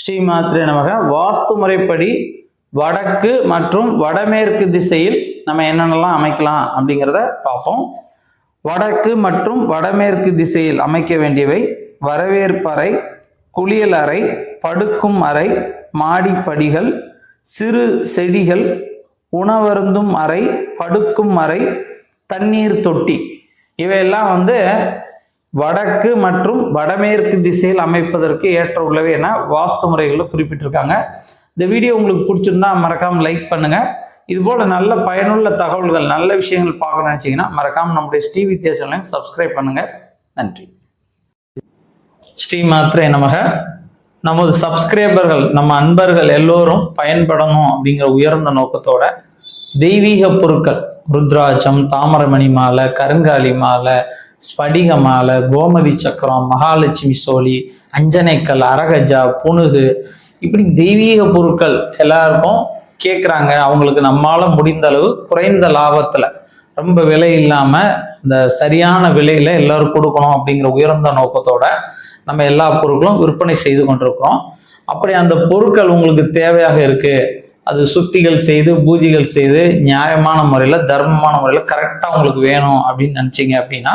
ஸ்ரீ மாத்திரை நமக. வாஸ்து முறைப்படி வடக்கு மற்றும் வடமேற்கு திசையில் நம்ம என்னென்னலாம் அமைக்கலாம் அப்படிங்கிறத பார்ப்போம். வடக்கு மற்றும் வடமேற்கு திசையில் அமைக்க வேண்டியவை வரவேற்பறை குளியல் அறை படுக்கும் அறை மாடிப்படிகள் சிறு செடிகள் உணவருந்தும் அறை படுக்கும் அறை தண்ணீர் தொட்டி. இவையெல்லாம் வந்து வடக்கு மற்றும் வடமேற்கு திசையில் அமைப்பதற்கு ஏற்ற உள்ளவை என வாஸ்து முறைகளில் குறிப்பிட்டிருக்காங்க. இந்த வீடியோ உங்களுக்கு பிடிச்சிருந்தா மறக்காமல் லைக் பண்ணுங்க. இதுபோல் நல்ல பயனுள்ள தகவல்கள் நல்ல விஷயங்கள் பார்க்கணும்னு நினச்சிங்கன்னா மறக்காமல் நம்முடைய ஸ்ரீ வித்யா சேனலையும் சப்ஸ்கிரைப் பண்ணுங்க. நன்றி. ஸ்ரீ மாத்திரை நமக. நமது சப்ஸ்கிரைபர்கள் நம்ம அன்பர்கள் எல்லோரும் பயன்படணும் அப்படிங்கிற உயர்ந்த நோக்கத்தோட தெய்வீக பொருட்கள் ருத்ராட்சம் தாமரமணி மாலை கருங்காலி மாலை ஸ்படிக மாலை கோமதி சக்கரம் மகாலட்சுமி சோழி அஞ்சனைக்கல் அரகஜா புனுகு இப்படி தெய்வீக பொருட்கள் எல்லாருக்கும் கேட்குறாங்க அவங்களுக்கு நம்மால முடிந்த அளவு குறைந்த லாபத்தில். ரொம்ப விலை இல்லாமல் இந்த சரியான விலையில் எல்லோரும் கொடுக்கணும் அப்படிங்கிற உயர்ந்த நோக்கத்தோட நம்ம எல்லா பொருட்களும் விற்பனை செய்து கொண்டிருக்கிறோம். அப்படி அந்த பொருட்கள் உங்களுக்கு தேவையாக இருக்குது அது சுத்திகள் செய்து பூஜைகள் செய்து நியாயமான முறையில் தர்மமான முறையில் கரெக்டாக உங்களுக்கு வேணும் அப்படின்னு நினச்சிங்க அப்படின்னா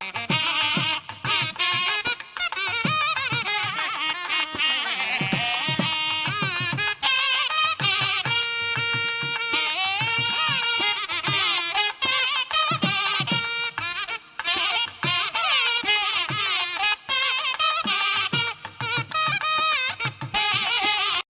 Thank you.